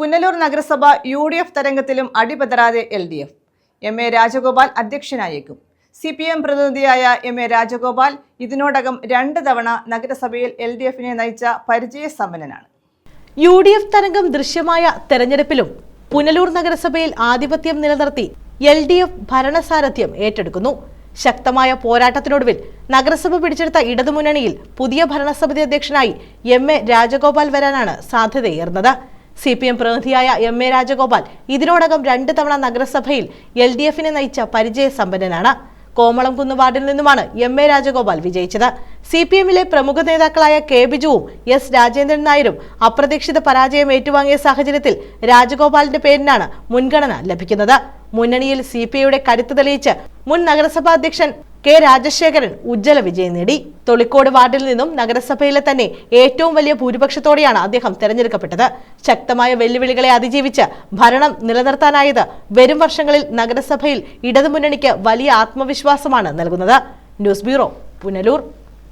പുനലൂർ നഗരസഭ U D F തരംഗത്തിലും അടിപതരാതെ L D F. M A Rajagopal അധ്യക്ഷനായേക്കും. C P M പ്രതിനിധിയായ M A Rajagopal ഇതിനോടകം രണ്ട് തവണ നഗരസഭയിൽ എൽ ഡി എഫിനെ നയിച്ച പരിചയ പരിചയസമ്പന്നനാണ് യു ഡി എഫ് തരംഗം ദൃശ്യമായ തെരഞ്ഞെടുപ്പിലും പുനലൂർ നഗരസഭയിൽ ആധിപത്യം നിലനിർത്തി എൽ ഡി എഫ് ഭരണസാരഥ്യം ഏറ്റെടുക്കുന്നു. ശക്തമായ പോരാട്ടത്തിനൊടുവിൽ നഗരസഭ പിടിച്ചെടുത്ത ഇടതുമുന്നണിയിൽ പുതിയ ഭരണസമിതി അധ്യക്ഷനായി എം എ രാജഗോപാൽ വരാനാണ് സാധ്യതയേറുന്നത് സി പി എം പ്രതിനിധിയായ എം എ രാജഗോപാൽ ഇതിനോടകം രണ്ട് തവണ നഗരസഭയിൽ എൽ ഡി എഫിനെ നയിച്ച പരിചയസമ്പന്നനാണ്. കോമളംകുന്ന് വാർഡിൽ നിന്നുമാണ് എം എ രാജഗോപാൽ വിജയിച്ചത്. സി പി എമ്മിലെ പ്രമുഖ നേതാക്കളായ കെ ബിജുവും എസ് രാജേന്ദ്രൻ നായരും അപ്രതീക്ഷിത പരാജയം ഏറ്റുവാങ്ങിയ സാഹചര്യത്തിൽ രാജഗോപാലിന്റെ പേരിനാണ് മുൻഗണന ലഭിക്കുന്നത്. മുന്നണിയിൽ സി പി ഐയുടെ കരുത്ത് തെളിയിച്ച് മുൻ നഗരസഭാ അധ്യക്ഷൻ കെ രാജശേഖരൻ ഉജ്ജ്വല വിജയം നേടി. തൊളിക്കോട് വാർഡിൽ നിന്നും നഗരസഭയിലെ തന്നെ ഏറ്റവും വലിയ ഭൂരിപക്ഷത്തോടെയാണ് അദ്ദേഹം തെരഞ്ഞെടുക്കപ്പെട്ടത്. ശക്തമായ വെല്ലുവിളികളെ അതിജീവിച്ച് ഭരണം നിലനിർത്താനായത് വരും വർഷങ്ങളിൽ നഗരസഭയിൽ ഇടതുമുന്നണിക്ക് വലിയ ആത്മവിശ്വാസമാണ് നൽകുന്നത്. News bureau Punalur.